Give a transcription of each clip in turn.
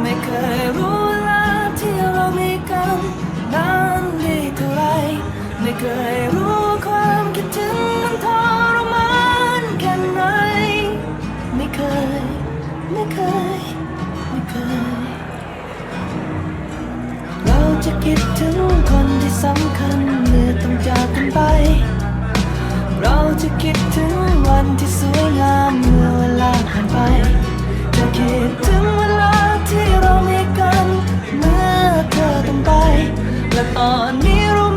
ไม่เคยรู้เวลาที่เรามีกันนานดีเท่าไรไม่เคยรู้ความคิดถึงมันทรมานแค่ไหนไม่เคย ไม่เคย ไม่เคย เราจะคิดถึงคนที่สำคัญเมื่อต้องจากกันไป เราจะคิดถึงวันที่สวยงามเมื่อเวลาผ่านไปจะคิดถึง ที่เรามีกัน เมื่อเธอต้องไป และตอนนี้รู้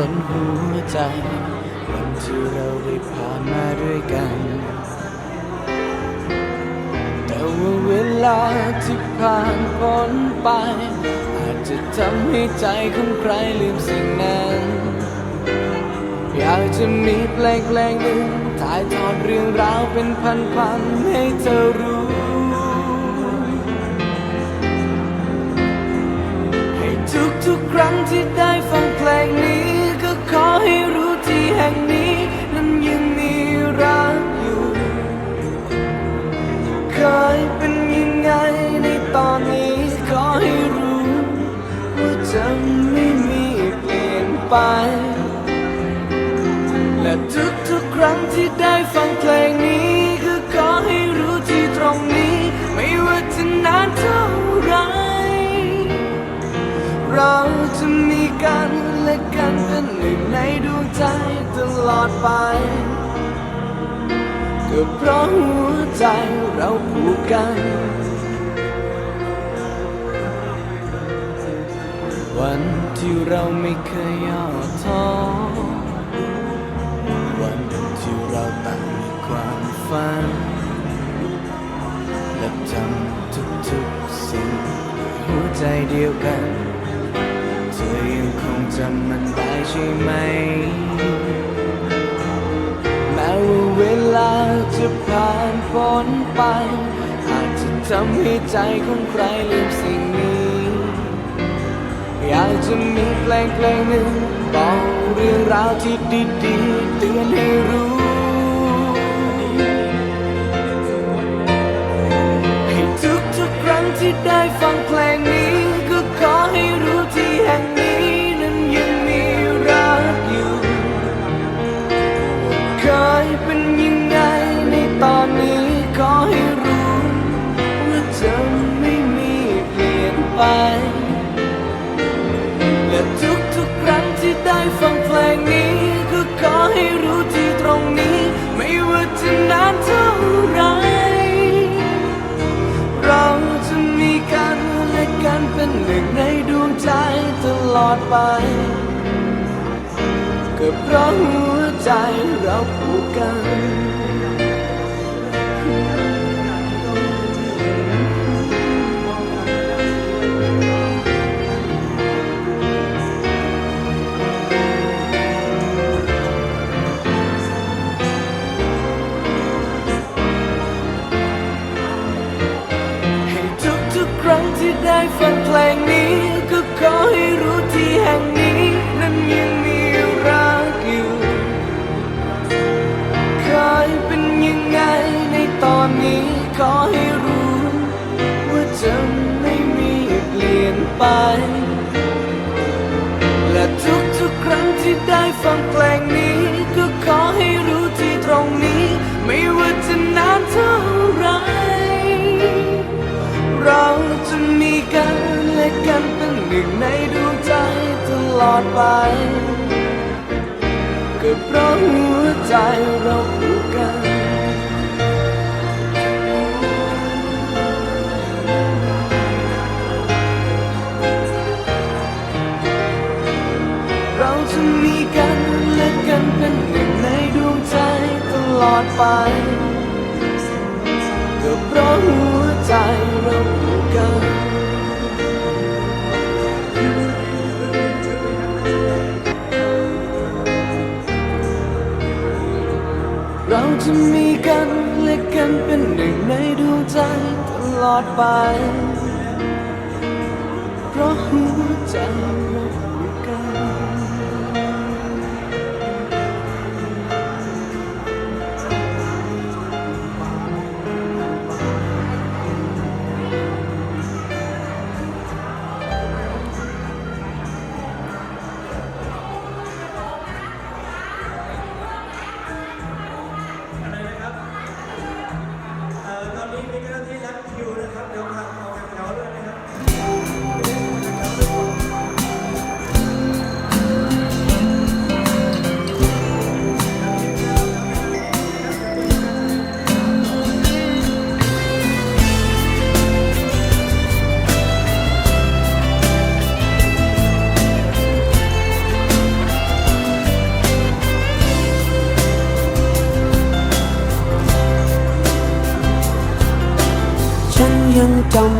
ล้นหัวใจ วันที่เราได้ผ่านมาด้วยกัน แต่ว่าเวลาที่ผ่านพ้นไป อาจจะทำให้ใจของใครลืมสิ่งนั้น อยากจะมีเพลงเพลงหนึ่งถ่ายทอดเรื่องราวเป็นพันๆให้เธอรู้ให้ทุกๆครั้งที่ได้ฟังเพลงนี้ ขอให้รู้ที่แห่งนี้นั้นยังมีรักอยู่ เคยเป็นยังไงในตอน ลอดไปก็เพราะหัวใจเราผูกกัน วันที่เราไม่เคยย่อท้อวันที่เราต่างความฝัน และทำทุกๆสิ่งด้วยหัวใจเดียวกันเธอยังคงจำมันได้ใช่ไหม ลาจะผ่านพ้นไปอาจจะทำให้ใจของใครลืมสิ่งนี้ อยากจะมีเพลงเพลงหนึ่งบอกเรื่องราวที่ดีๆเตือนให้รู้ให้ทุกทุกๆครั้งที่ได้ฟังเพลงนี้ เพราะหัวใจเราผูกกัน ที่ได้ฟังเพลงนี้ ก็ขอให้รู้ที่ตรงนี้ ไม่ว่าจะนานเท่าไร เราจะมีกันและกันเป็นหนึ่งในดวงใจตลอดไปก็เพราะหัวใจเรา จะมีกันและกันเป็นหนึ่งในดวงใจตลอดไป เพราะหัวใจเรา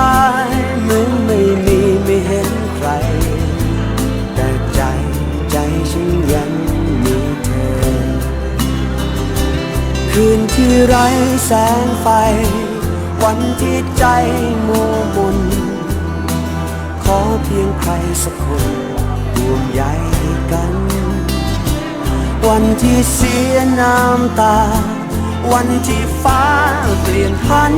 ย ที่ไร้แสงไฟ วันที่ใจมัวมนขอเพียงใครสักคนรวมใยกัน วันที่เสียน้ำตา วันที่ฟ้าเปลี่ยนพัน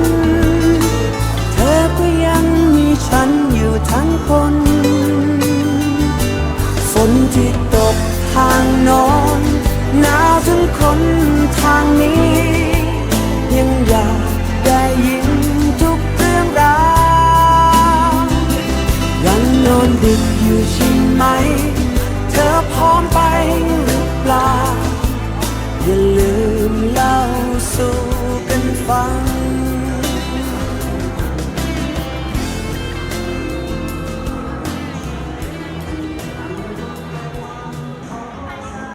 เธอก็ยังมีฉันอยู่ทั้งคนฝนที่ตกทางนอนหนาวทั้งคนทางนี้